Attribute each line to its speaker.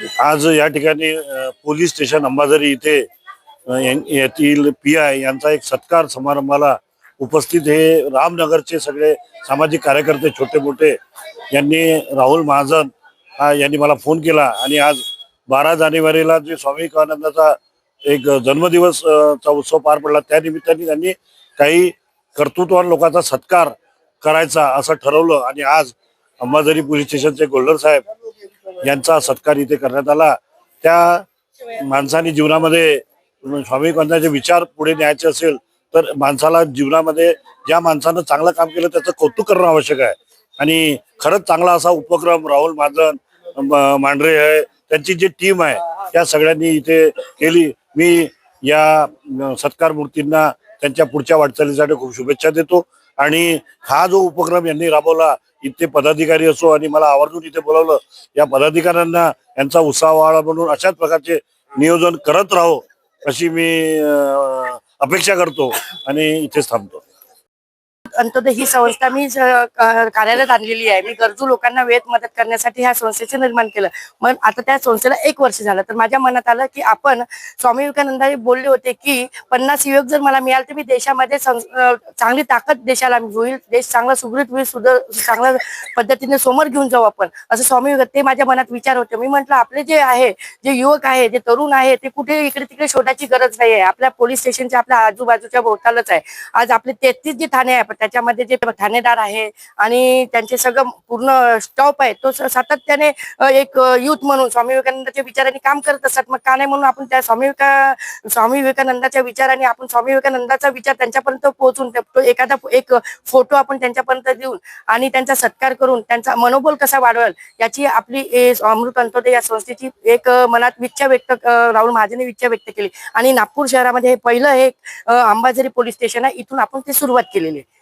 Speaker 1: आज या ठिकाणी पोलीस स्टेशन अंबाझरी इथे येथील पी आय यांचा एक सत्कार समारंभाला उपस्थित हे रामनगरचे सगळे सामाजिक कार्यकर्ते छोटे मोठे यांनी राहुल महाजन हा यांनी मला फोन केला आणि आज बारा जानेवारीला जे स्वामी विवेकानंदाचा एक जन्मदिवस चा उत्सव पार पडला त्या निमित्ताने त्यांनी काही कर्तृत्वान लोकांचा सत्कार करायचा असं ठरवलं आणि आज अंबाझरी पोलीस स्टेशनचे गोल्डर साहेब यांचा सत्कार इथे करण्यात आला. त्या माणसाने जीवनामध्ये स्वामी विवेकानंदाचे विचार पुढे न्यायचे असेल तर माणसाला जीवनामध्ये ज्या माणसानं चांगलं काम केलं त्याचं कौतुक करणं आवश्यक आहे. आणि खरंच चांगला असा उपक्रम राहुल महाजन मांढरे आहे त्यांची जी टीम आहे त्या सगळ्यांनी इथे केली. मी या सत्कार मूर्तींना त्यांच्या पुढच्या वाटचालीसाठी खूप शुभेच्छा देतो. आणि हा जो उपक्रम यांनी राबवला इथे पदाधिकारी असो आणि मला आवर्जून इथे बोलावलं या पदाधिकाऱ्यांना यांचा उत्साह व्हावा म्हणून अशाच प्रकारचे नियोजन करत राहो अशी मी अपेक्षा करतो आणि इथेच थांबतो.
Speaker 2: अंत्योदय ही संस्था मी कार्यालयात आणलेली आहे. मी गरजू लोकांना वेळेत मदत करण्यासाठी ह्या संस्थेचे निर्माण केलं. मग आता त्या संस्थेला एक वर्ष झालं. तर माझ्या मनात आलं की आपण स्वामी विवेकानंदांनी बोलले होते की पन्नास युवक जर मला मिळाल तर मी देशामध्ये चांगली ताकद देशाला होईल देश चांगला सुगृत होईल सुधर चांगल्या पद्धतीने समोर घेऊन जाऊ आपण. असं स्वामी विवेक ते माझ्या मनात विचार होते. मी म्हंटल आपले जे आहे जे युवक आहे जे तरुण आहे ते कुठे इकडे तिकडे शोधायची गरज नाही आहे आपल्या पोलीस स्टेशनच्या आपल्या आजूबाजूच्या भोवतालच आहे. आज आपले तेहतीस जे ठाणे आहे पण त्याच्यामध्ये जे ठाणेदार आहे आणि त्यांचे सगळं पूर्ण स्टॉप आहे तो सातत्याने एक युथ म्हणून स्वामी विवेकानंदाच्या विचाराने काम करत असतात. मग का नाही म्हणून आपण त्या स्वामी विवेका स्वामी विवेकानंदाच्या विचाराने आपण स्वामी विवेकानंदाचा विचार त्यांच्यापर्यंत पोहोचून तो एखादा एक फोटो आपण त्यांच्यापर्यंत देऊन आणि त्यांचा सत्कार करून त्यांचा मनोबल कसा वाढवेल याची आपली ए, अमृत अंतोदय या संस्थेची एक मनात विच्छा व्यक्त राहुल महाजनने इच्छा व्यक्त केली. आणि नागपूर शहरामध्ये हे पहिलं एक अंबाझरी पोलीस स्टेशन आहे. इथून आपण ती सुरुवात केलेली आहे.